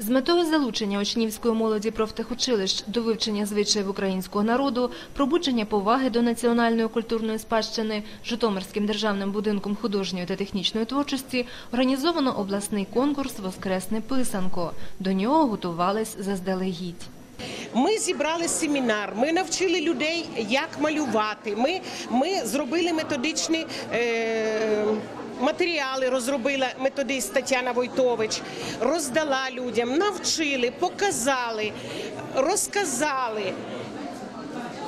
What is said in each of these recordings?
З метою залучення учнівської молоді профтехучилищ до вивчення звичаїв українського народу, пробудження поваги до національної культурної спадщини Житомирським державним будинком художньої та технічної творчості організовано обласний конкурс Воскресне писанко. До нього готувались заздалегідь. Ми зібрали семінар, ми навчили людей, як малювати. Ми, ми зробили методичні е, матеріали, розробила методист Тетяна Войтович, роздала людям, навчили, показали, розказали,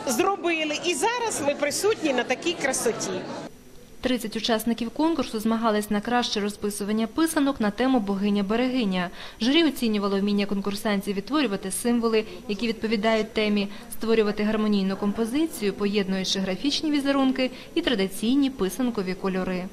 зробили. І зараз ми присутні на такій красоті. 30 учасників конкурсу змагались на краще розписування писанок на тему богиня-берегиня. Журі оцінювало вміння конкурсантів відтворювати символи, які відповідають темі, створювати гармонійну композицію, поєднуючи графічні візерунки і традиційні писанкові кольори.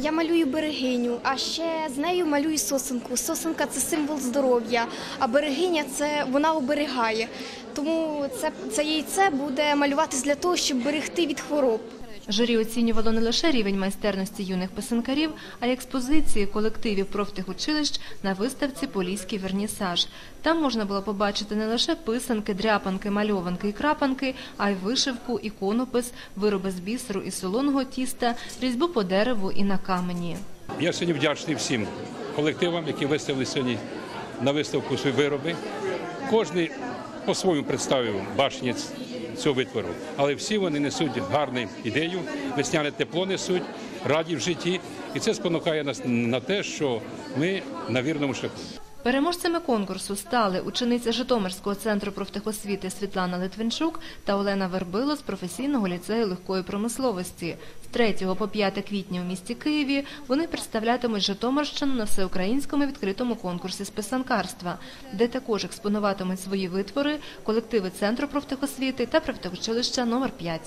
Я малюю берегиню, а ще з нею малюю сосенку. Сосенка це символ здоров'я, а берегиня це вона оберігає. Тому це, це яйце буде малюватись для того, щоб берегти від хвороб. Журі оцінювало не лише рівень майстерності юних писанкарів, а й експозиції колективів профтехучилищ на виставці Поліський вернісаж. Там можна було побачити не лише писанки, дряпанки, мальованки і крапанки, а й вишивку, іконопис, вироби з бісеру і солоного тіста, різьбу по дереву і на камені. Я сьогодні вдячний всім колективам, які виставили сьогодні на виставку свої вироби. Кожний по-своєму представив бачення цього витвору, але всі вони несуть гарну ідею, весняне тепло несуть, раді в житті, і це спонукає нас на те, що ми на вірному шляху. Переможцями конкурсу стали учениця Житомирського центру профтехосвіти Світлана Литвинчук та Олена Вербило з професійного ліцею легкої промисловості. З 3 по 5 квітня у місті Києві вони представлятимуть Житомирщину на всеукраїнському відкритому конкурсі з писанкарства, де також експонуватимуть свої витвори колективи центру профтехосвіти та профтехучилища номер 5